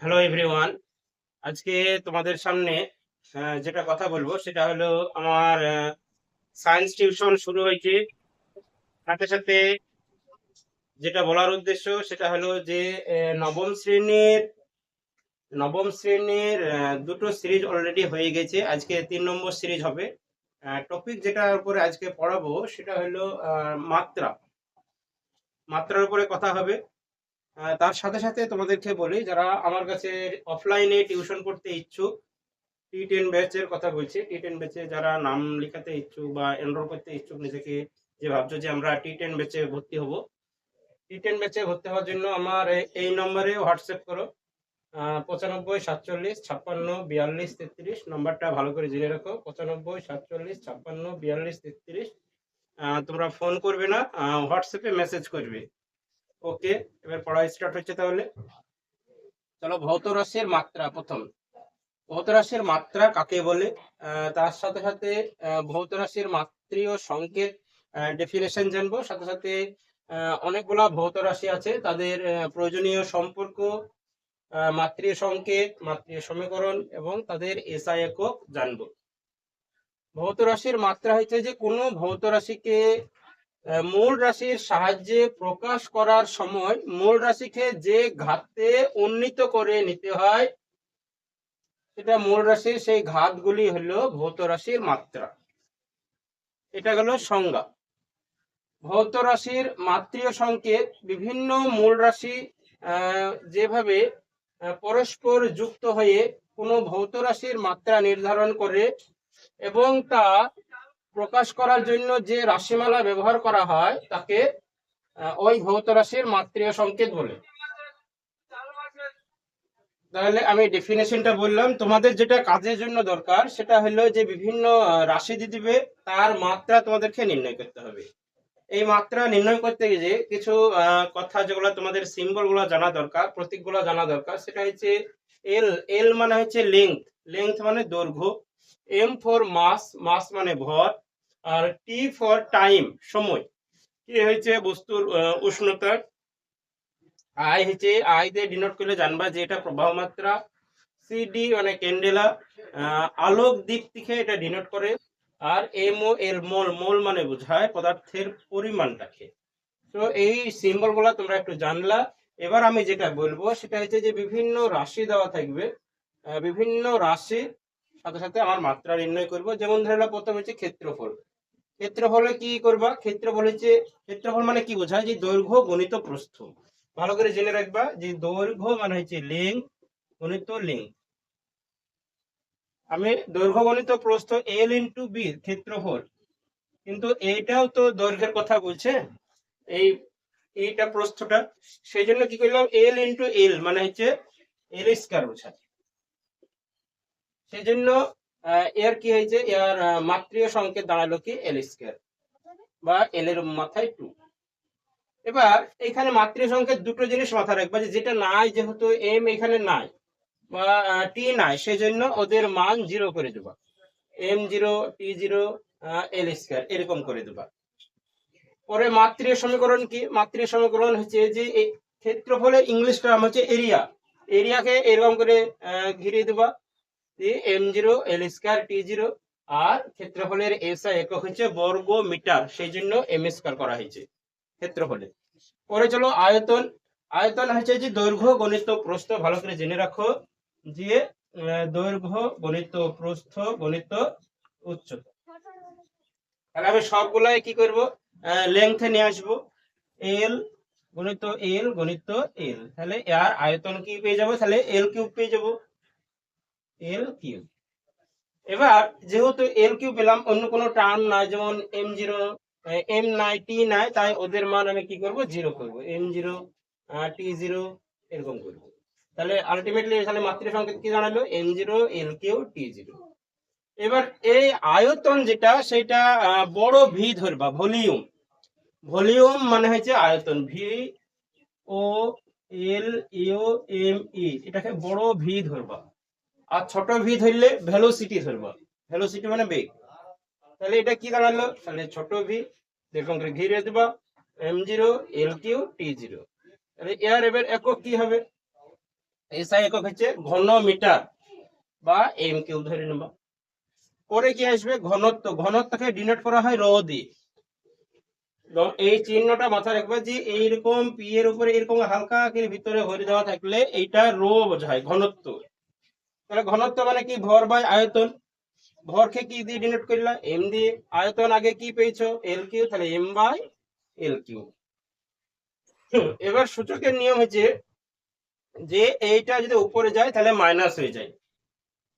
Hello everyone আজকে তোমাদের সামনে যেটা কথা বলব সেটা হলো আমার সায়েন্স টিউশন শুরু হয়েছে। সাথে সাথে যেটা বলার উদ্দেশ্য সেটা হলো যে নবম শ্রেণির নবম শ্রেণির দুটো সিরিজ অলরেডি হয়ে গেছে। আজকে তিন নম্বর সিরিজ হবে। টপিক যেটার উপরে আজকে পড়াবো সেটা হলো মাত্রা। মাত্রার উপরে কথা হবে। তার সাথে সাথে তোমাদেরকে বলি, যারা আমার কাছে অফলাইনে টিউশন করতে ইচ্ছুক টি টেন ব্যাচের কথা বলছি। টি টেন ব্যাচে যারা নাম লেখাতে ইচ্ছুক বা এনরোল করতে ইচ্ছুক, নিজেকে যে ভাবছ যে আমরা টি টেন ব্যাচে ভর্তি হব টি টেন ব্যাচে ভর্তি হওয়ার জন্য আমার এই নম্বরে হোয়াটসঅ্যাপ করো। পঁচানব্বই, সাতচল্লিশ, ছাপ্পান্ন, বিয়াল্লিশ, তেত্রিশ, নম্বরটা ভালো করে জেনে রাখো। পঁচানব্বই, সাতচল্লিশ, ছাপ্পান্ন, বিয়াল্লিশ, তেত্রিশ। তোমরা ফোন করবে না হোয়াটসঅ্যাপে মেসেজ করবে। ওকে, এবার পড়া স্টার্ট হচ্ছে তাহলে। চলো ভৌত রাশির মাত্রা প্রথম। ভৌত রাশির মাত্রা কাকে বলে? তার সাথে সাথে ভৌত রাশির মাত্রীয় সংকেত ডেফিনেশন জানব। সাথে সাথে অনেকগুলা ভৌত রাশি আছে। তাদের প্রয়োজনীয় সম্পর্ক মাত্রীয় সংকেত মাত্রীয় সমীকরণ এবং তাদের এসআই একক জানব। ভৌত রাশির মাত্রা হচ্ছে যে কোনো ভৌত রাশিকে মূল রাশির সাহায্যে প্রকাশ করার সময় মূল রাশিকে যে ঘাতে উন্নীত করে নিতে হয়, সেটা মূল রাশির সেই ঘাতগুলি হলো ভৌত রাশির মাত্রা। এটা গেল সংজ্ঞা। ভৌত রাশির মাত্রীয় সংকেত বিভিন্ন মূল রাশি যেভাবে পরস্পর যুক্ত হয়ে কোনো ভৌত রাশির মাত্রা নির্ধারণ করে এবং তা প্রকাশ করার জন্য যে রাশিমালা ব্যবহার করা হয়, তাকে ওই ভৌত রাশির মাত্রীয় সংকেত বলে। তাহলে আমি ডেফিনেশনটা বললাম। তোমাদের যেটা কাজের জন্য দরকার, সেটা হলো যে বিভিন্ন রাশি দিবে, তার মাত্রা তোমাদেরকে নির্ণয় করতে হবে। এই মাত্রা নির্ণয় করতে গিয়ে কিছু কথা যেগুলো তোমাদের সিম্বলগুলো জানা দরকার প্রতীকগুলো জানা দরকার, সেটা হচ্ছে এল এল মানে হচ্ছে লেংথ লেংথ মানে দৈর্ঘ্য। এম ফর মাস মাস মানে ভর। আর টি ফর টাইম সময়। কি হয়েছে বস্তুর উষ্ণতা? আই হচ্ছে আই দিয়ে ডিনোট করলে জানবা যে এটা প্রবাহ মাত্রা সিডি মানে ক্যান্ডেলা আলোক দিক থেকে এটা ডিনোট করে, আর M O L mole mole মানে বোঝায় পদার্থের পরিমাণটাকে। তো এই সিম্বলগুলা তোমরা একটু জানলা। এবার আমি যেটা বলব, সেটা হচ্ছে যে বিভিন্ন রাশি দেওয়া থাকবে। বিভিন্ন রাশির সাথে সাথে আমার মাত্রা নির্ণয় করব। যেমন ধরে প্রথম হচ্ছে ক্ষেত্রফল। ক্ষেত্রফলে কি করবা? ক্ষেত্রফল হচ্ছে, ক্ষেত্রফল মানে কি বোঝায়? যে দৈর্ঘ্য গণিত প্রস্থ। ভালো করে জেনে রাখবা যে দৈর্ঘ্য মানে হচ্ছে লেংথ, গণিত লেংথ। আমি দৈর্ঘ্য, গণিত প্রস্থ এল ইন্টু বি ক্ষেত্রফল। কিন্তু এইটাও তো দৈর্ঘ্যের কথা বলছে। এই, এইটা প্রস্থটা। সেই জন্য কি করলাম? এল ইন্টু এল মানে হচ্ছে এল স্কয়ার বোঝায়। সেই জন্য এর কি হয়েছে? এর আহ, মাত্রীয় সংকেত দাঁড়াল কি? এল স্কয়ার বা এল এর মাথায় টু এবার এখানে মাত্রীয় সংকেত দুটো জিনিস মাথায় রাখবা যে যেটা নাই যেহেতু এম এখানে নাই বা টি নাই সেজন্য ওদের মান জিরো করে দেবা। M zero T zero L square এরকম করে দেবা। পরে মাত্রীয় সমীকরণ কি? মাত্রীয় সমীকরণ হচ্ছে যে এই ক্ষেত্রফলের ইংলিশ টার্ম হচ্ছে এরিয়া এরিয়াকে এরকম করে ঘিরিয়ে দেবা। M zero L square T zero আর ক্ষেত্রফলের একক হচ্ছে বর্গ মিটার সেই জন্য এম স্কয়ার করা হয়েছে ক্ষেত্রফলে। পরে চলো আয়তন। আয়তন হচ্ছে যে দৈর্ঘ্য গণিত প্রস্থ, ভালো করে জেনে রাখো যে দৈর্ঘ্য গণিত প্রস্থ গণিত উচ্চতা। তাহলে আমি সবগুলাই কি করব? লেংথে নিয়ে আসব। এল গণিত এল গণিত এল তাহলে এর আয়তন কি পেয়ে যাব? তাহলে এল কিউব পেয়ে যাব। এল কিউব এবার যেহেতু এল কিউব পেলাম অন্য কোনো টার্ম নাই, যেমন এম জিরো এম নাই টি নাই, তাই ওদের মান আমি কি করব? জিরো করব। এম জিরো টি জিরো এরকম করব। তাহলে আলটিমেটলি তাহলে মাতৃ সংকেত কি জানালো? M zero L cube T zero এবার এই আয়তন যেটা, সেটা বড় ভি ধরবা, ভলিউম। ভলিউম মানে হচ্ছে আয়তন। V O L U M E এটাকে বড় ভি ধরবা। আর ছোট ভি ধরলে ভেলোসিটি ধরবা। ভেলোসিটি মানে বেগ। তাহলে এটা কি দাঁড়াল তাহলে ছোট ভি করে ঘিরে দেবা M zero L Q T zero তাহলে এর এবার একক কি হবে? এসআই একক হচ্ছে ঘন মিটার বা এম কিউ ধরে নেব। পরে কি আসবে? ঘনত্ব। ঘনত্বকে ডিনোট করা হয় রো দিয়ে। এই চিহ্নটা মাথায় রাখবে যে এইরকম পি এর উপরে এরকম হালকা ভিতরে ভরে দেওয়া থাকলে এইটা রো বোঝায়, ঘনত্ব। তাহলে ঘনত্ব মানে কি? ভর বাই আয়তন। ভরকে কি দিয়ে ডিনোট করলা? এম দিয়ে। আয়তন আগে কি পেয়েছ? এল কিউ তাহলে এম বাই এল কিউ এবার সূচকের নিয়ম হচ্ছে যে এইটা যদি উপরে যায়, তাহলে মাইনাস হয়ে যায়।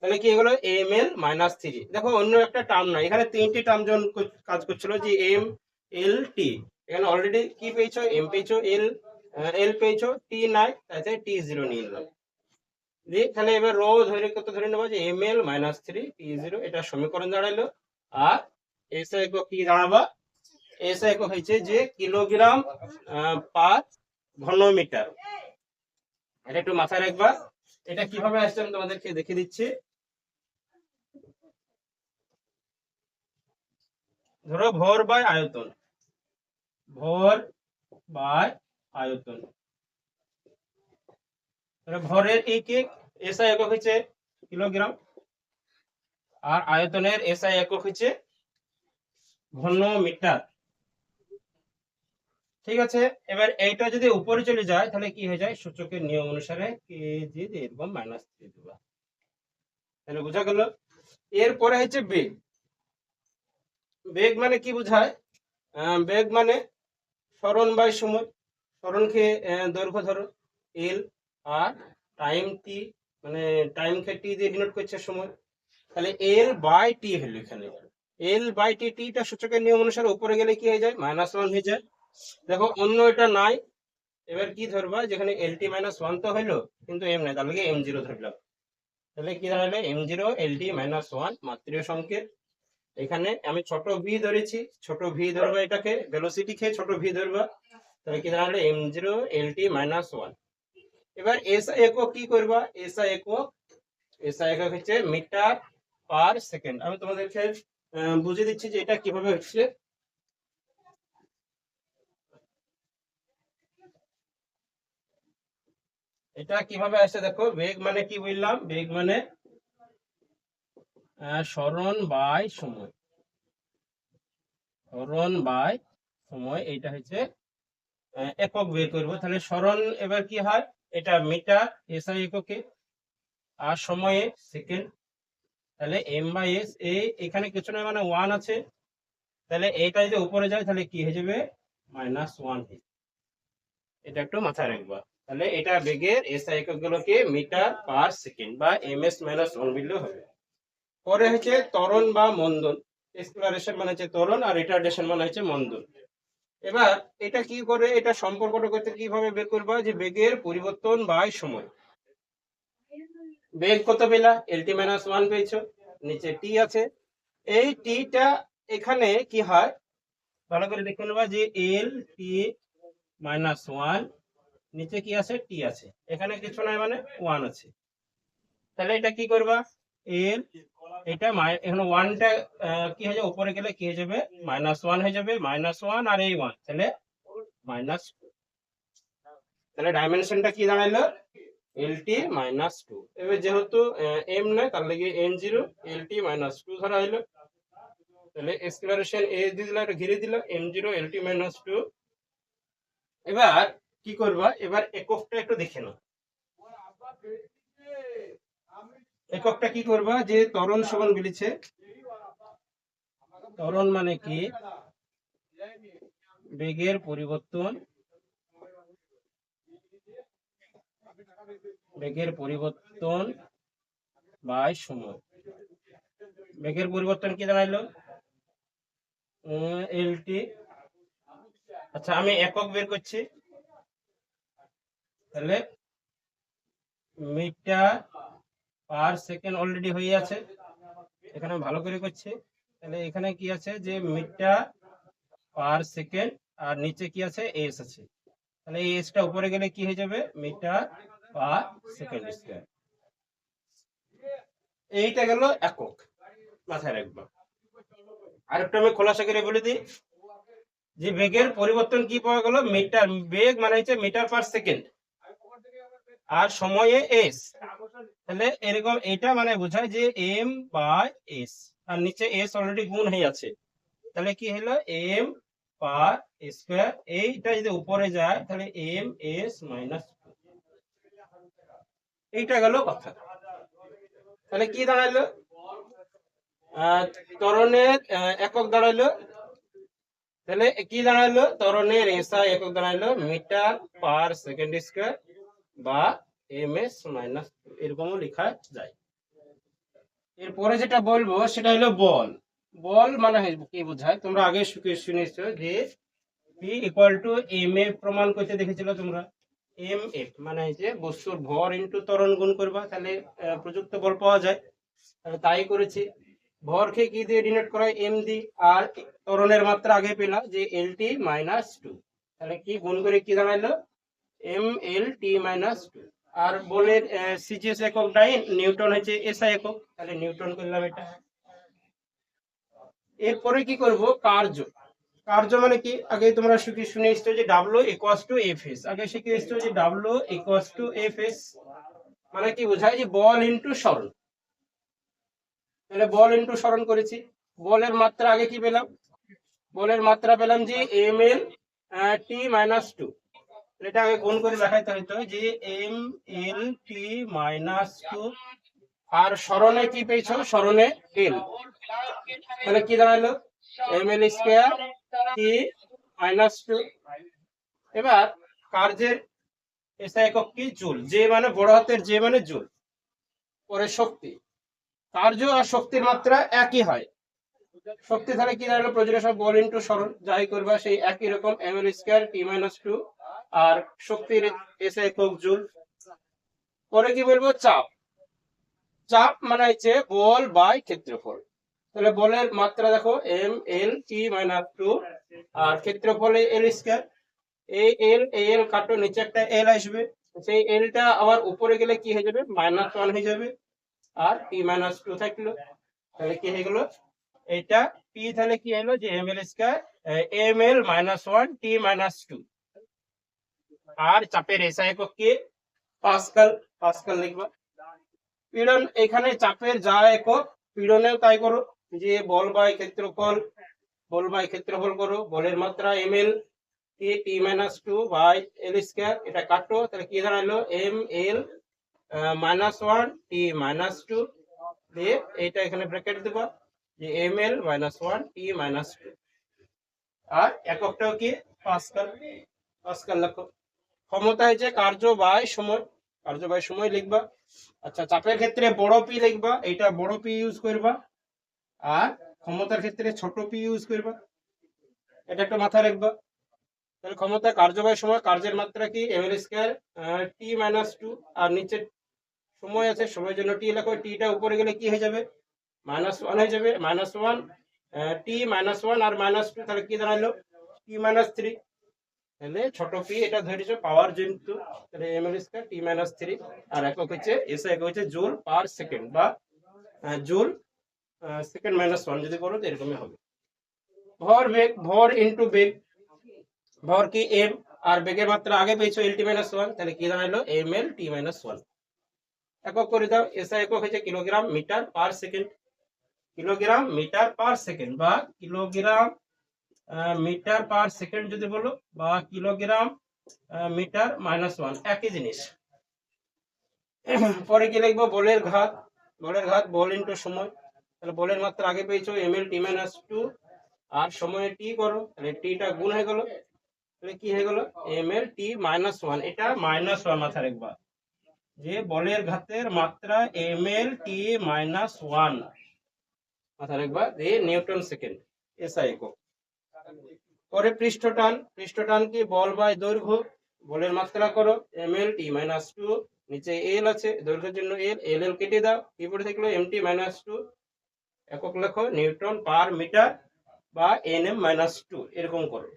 তাহলে কি হলো? এম এল মাইনাস থ্রি দেখো, অন্য একটা টার্ম নাই। এখানে তিনটি টার্ম যখন কাজ করছিল যে এম এল টি এখানে অলরেডি কি পেয়েছ? এম পেয়েছ এল এল পেয়েছ টি নাই। তাতে টি জিরো নিয়ে নিলাম। তাহলে এবার রো ধরে কত ধরে নেব যে M L minus three P zero এটা সমীকরণ দাঁড়াইলো আর এস একক কি দাঁড়াবা এস একক হয়েছে যে কিলোগ্রাম পার ঘনমিটার। এটা একটু মাথায় রাখবা। এটা কীভাবে আসছে আমি তোমাদেরকে দেখে দিচ্ছি। ধরো ভর বাই আয়তন। ভর বাই আয়তন। ভরের একক এসআই একক হচ্ছে কিলোগ্রাম। আর আয়তনের এসআই একক হচ্ছে ঘন মিটার ঠিক আছে? এবার এইটা যদি উপরে চলে যায়, তাহলে কি হয়ে যায়? সূচকের নিয়ম অনুসারে কেজি এরকম মাইনাস থ্রি দেবা তাহলে বোঝা গেল? এরপরে হচ্ছে বেগ। বেগ মানে কি বোঝায়? বেগ মানে স্মরণ বাই সময়। স্মরণকে দৈর্ঘ্য ধরো এল আর টাইম টি মানে টাইম টাইমকে টি দিয়ে ডিনোট করছে সময়, তাহলে এল বাই টি হলো এখানে। এল বাই টি টিটা সূচকের নিয়ম অনুসারে উপরে গেলে কি হয়ে যায়? মাইনাস ওয়ান হয়ে যায়। দেখো, অন্য এটা নাই। এবার কি ধরবা? যেখানে এল টি মাইনাস ওয়ান তো হইল কিন্তু এম নাই, তাহলে এম জিরো ধরলাম? তাহলে কি দাঁড়াল M zero L T minus one মাত্রীয় সংকেত। এখানে আমি ছোট ভি ধরেছি। ছোট ভি ধরবা এটাকে। ভেলোসিটি খেয়ে ছোট ভি ধরবা। তাহলে কি দাঁড়াল M zero L T minus one এবার এস একক কি করবা? এস একক এস একক হচ্ছে মিটার পার সেকেন্ড। আমি তোমাদেরকে বুঝিয়ে দিচ্ছি যে এটা কীভাবে হচ্ছে। এটা কীভাবে আসছে দেখো বেগ মানে কি বললাম? বেগ মানে আহ, স্মরণ বাই সময়। স্মরণ বাই সময় এইটা হচ্ছে একক বের করব। তাহলে স্মরণ এবার কি হয়? এটা মিটার এসআই এককে আর সময়ে সেকেন্ড তাহলে এম বাই এস এ এখানে কিছু না মানে ওয়ান আছে। তাহলে এইটা যদি উপরে যায়, তাহলে কি হয়ে যাবে? মাইনাস ওয়ান এটা একটু মাথায় রাখবা। তাহলে এটা বেগের এসআই একক গুলোকে মিটার পার সেকেন্ড বা এম এস মাইনাস ওয়ান বিললেও হবে। পরে হচ্ছে ত্বরণ বা মন্দন। এক্সপ্লোরেশন মানে হচ্ছে ত্বরণ, আর রিটার্ডেশন মানে হচ্ছে মন্দন। এবার এটা কি করে, এটা সম্পর্কটা করতে কীভাবে বের করবা? যে বেগের পরিবর্তন বাই সময়। বেগ কত পেলা? এলটি মাইনাস ওয়ান পেয়েছ। নিচে টি আছে। এই টিটা এখানে কি হয়? ভালো করে দেখে নেবা যে এল টি মাইনাস ওয়ান নিচে কি আছে? টি আছে। এখানে কিছু নাই মানে ওয়ান আছে। তাহলে এটা কি করবা? এল এটা এখানে ওয়ানটা কি হয়ে যাবে? উপরে গেলে কি হয়ে যাবে? মাইনাস ওয়ান হয়ে যাবে মাইনাস ওয়ান আর এই ওয়ান তাহলে মাইনাস টু তাহলে ডাইমেনশনটা কি দাঁড়াইলো? এল টি মাইনাস টু এবার যেহেতু এম নয়, তার লাগে N zero L T minus two ধরা হইল। তাহলে এক্সপ্লোরেশন এ দিয়ে দিল এটা ঘিরে দিল M zero L T minus two এবার কি করবা? এবার এককটা একটু দেখে নাও। এককটা কি করবা? যে তরণ সমান বলেছে। তরণ মানে কি? বেগের পরিবর্তন। বেগের পরিবর্তন বাই সময় বেগের পরিবর্তন কি দাঁড়াইলো এলটি আচ্ছা আমি একক বের করছি। তাহলে মিটার পার সেকেন্ড অলরেডি হয়ে আছে। এখানে ভালো করে করছি। তাহলে এখানে কি আছে যে মিটার পার সেকেন্ড আর নিচে কি আছে এস আছে। তাহলে এই এসটা উপরে গেলে কি হয়ে যাবে? মিটার পার সেকেন্ড স্কয়ার এইটা গেল একক। মাথায় রাখবা। আরেকটা আমি খোলাসা করে বলে দিই। যে বেগের পরিবর্তন কি পাওয়া গেল? মিটার বেগ মানে হচ্ছে মিটার পার সেকেন্ড আর সময়ে এস তাহলে এরকম এটা মানে বোঝায় যে এম বাই এস আর নিচে এস অলরেডি গুণ হয়ে আছে। তাহলে কি হলো? এম পার স্কোয়ার এইটা যদি উপরে যায় তাহলে এম এস মাইনাস এইটা গেল কথা। তাহলে কি দাঁড়াইলো আহ, ত্বরণের একক দাঁড়াইলো তাহলে কি দাঁড়াইলো তরণের এসআই একক দাঁড়াইলো মিটার পার সেকেন্ড স্কোয়ার বা এম এস মাইনাস এরকমও লেখা যায়। এরপরে যেটা বলব, সেটা হলো বল। বল মানে কি বোঝায়? তোমরা আগে শুনেছো যে P equal to M F প্রমাণ করতে দেখেছিল তোমরা? এম এফ মানে যে বস্তুর ভর ইন্টু ত্বরণ গুণ করবা, তাহলে প্রযুক্ত বল পাওয়া যায়। তাই করেছি। ভরকে কি দিয়ে ডিনোট করা এম দি আর ত্বরণের মাত্রা আগে পেলাম যে এল টি মাইনাস টু তাহলে কি গুণ করে কি দাঁড়াইলো M L T minus two আর বলের সিজিএস একক ডাইন নিউটন হচ্ছে এসআই একক। তাহলে নিউটন করলাম এটা। এরপরে কি করব? কার্য। কার্য মানে কি? আগে তোমরা শুনে শুনে এসছো যে W equals to F S আগে শিখে এসছো যে W equals to F S মানে কি বোঝায়? যে বল ইন্টু সরণ। তাহলে বল ইন্টু সরণ করেছি। বলের মাত্রা আগে কি পেলাম? বলের মাত্রা পেলাম যে M L T minus two এটা আগে গুণ করে দেখাইতে হইতো যে M, L T minus two. আর স্মরণে কি পেয়েছ? স্মরণে এল। তাহলে কি দাঁড়াল M, L square T minus two. এবার কার্যের একক কি? জুল। যে মানে বড় হাতের যে মানে জুল। পরে শক্তি। কার্য আর শক্তির মাত্রা একই হয়। শক্তি তাহলে কি দাঁড়াল প্রয়োজনীয় সব বল ইন্টু সরণ যাই করবা, সেই একই রকম M, L square T minus two. আর শক্তির এসে একক জুল পরে কি বলব? চাপ। চাপ মানে হচ্ছে বল বাই ক্ষেত্রফল। তাহলে বলের মাত্রা দেখো, M, L, T minus two, আর ক্ষেত্রফলে এল স্কোয়ার। এই এল এই এল কাটো, নিচে একটা এল আসবে। সেই এলটা আবার উপরে গেলে কি হয়ে যাবে? মাইনাস ওয়ান হয়ে যাবে। আর টি মাইনাস টু থাকল। তাহলে কি হয়ে গেলো? এটা পি তাহলে কি হলো? যে M L square M L minus one, T minus two. আর চাপের এসআই একক কি? পাস্কাল পাস্কাল লিখবা। পীড়ন এখানে চাপের যা একক, পীড়নেও তাই করো। যে বল বাই ক্ষেত্রফল, বল বাই ক্ষেত্রফল করো। বলের মাত্রা M L T T minus two by L square এটা কাটো, তাহলে কি দাঁড়াল? M L minus one T minus two দিয়ে এটা এখানে ব্র্যাকেট দেবা। যে M L minus one T minus two আর এককটাও কি? পাস্কাল। পাস্কাল লেখো। ক্ষমতা হচ্ছে কার্য বাই সময়, কার্য বাই সময় লিখবা। আচ্ছা চাপের ক্ষেত্রে বড় পি লিখবা এটা বড় পি ইউজ করবা। আর ক্ষমতার ক্ষেত্রে ছোট পি ইউজ করবা। এটা একটা মাথায় রাখবা। তাহলে ক্ষমতা কার্য বাই সময়, কার্যের মাত্রা কি? M L square T minus two আর নিচে সময় আছে, সময়ের জন্য টি লেখো। টিটা উপরে গেলে কি হয়ে যাবে? মাইনাস ওয়ান হয়ে যাবে। Minus one T minus one আর মাইনাস টু তাহলে কি দাঁড়াল? টি মাইনাস থ্রি তাহলে ছোট পি এটা ধরেছো পাওয়ার যেহেতু তাহলে M L square T minus three আর একক হচ্ছে এসে একক হচ্ছে জুল পার সেকেন্ড বা জুল সেকেন্ড মাইনাস ওয়ান যদি করো, তো এরকমই হবে। ভর বেগ, ভর ইন্টু বেগ, ভর কি এম আর বেগের মাত্রা আগে পেয়েছ এল টি মাইনাস ওয়ান তাহলে কি দাঁড়াল? M L T minus one একক করে দাও এসআই একক হচ্ছে kilogram metre per second kilogram metre per second বা কিলোগ্রাম মিটার পার সেকেন্ড যদি বলো, বা কিলোগ্রাম মিটার মাইনাস ওয়ান একই জিনিস। পরে কি লিখব? বলের ঘাত। বলের ঘাত বল ইন্টু সময়। তাহলে বলের মাত্রা আগে পেয়েছ M L T minus two আর সময়ে টি করো। তাহলে টিটা গুণ হয়ে গেল। তাহলে কি হয়ে গেল? M L T minus one এটা মাইনাস ওয়ান মাথা রাখবা। যে বলের ঘাতের মাত্রা M L T minus one মাথা রাখবা। যে নিউটন সেকেন্ড, এসআই একক। পরে পৃষ্ঠটান পৃষ্ঠটান কি বল বাই দৈর্ঘ্য? বলের মাত্রা করো, M L T minus two নিচে এল আছে, দৈর্ঘ্যের জন্য এল এল এল কেটে দাও কি পড়ে থাকল এম টি মাইনাস টু একক লেখো নিউটন পার মিটার বা এন এম মাইনাস টু এরকম করো।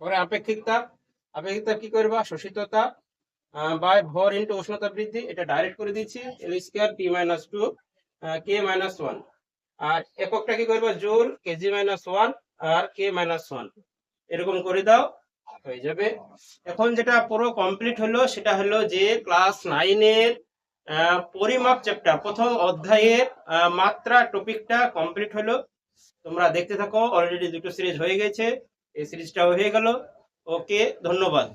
পরে আপেক্ষিকতা আপেক্ষিকতা কি করবা? শোষিততা বাই ভর ইন্টু উষ্ণতা বৃদ্ধি, এটা ডাইরেক্ট করে দিচ্ছি, L square T minus two K minus one আর এককটা কি করবা? জুল কেজি মাইনাস ওয়ান আর কে মাইনাস ওয়ান এরকম করে দাও, হয়ে যাবে। এখন যেটা পুরো কমপ্লিট হলো, সেটা হলো যে ক্লাস নাইনের পরিমাপ চ্যাপ্টার প্রথম অধ্যায়ের মাত্রা টপিকটা কমপ্লিট হলো। তোমরা দেখতে থাকো অলরেডি দুটো সিরিজ হয়ে গেছে। এই সিরিজটাও হয়ে গেল। ওকে ধন্যবাদ।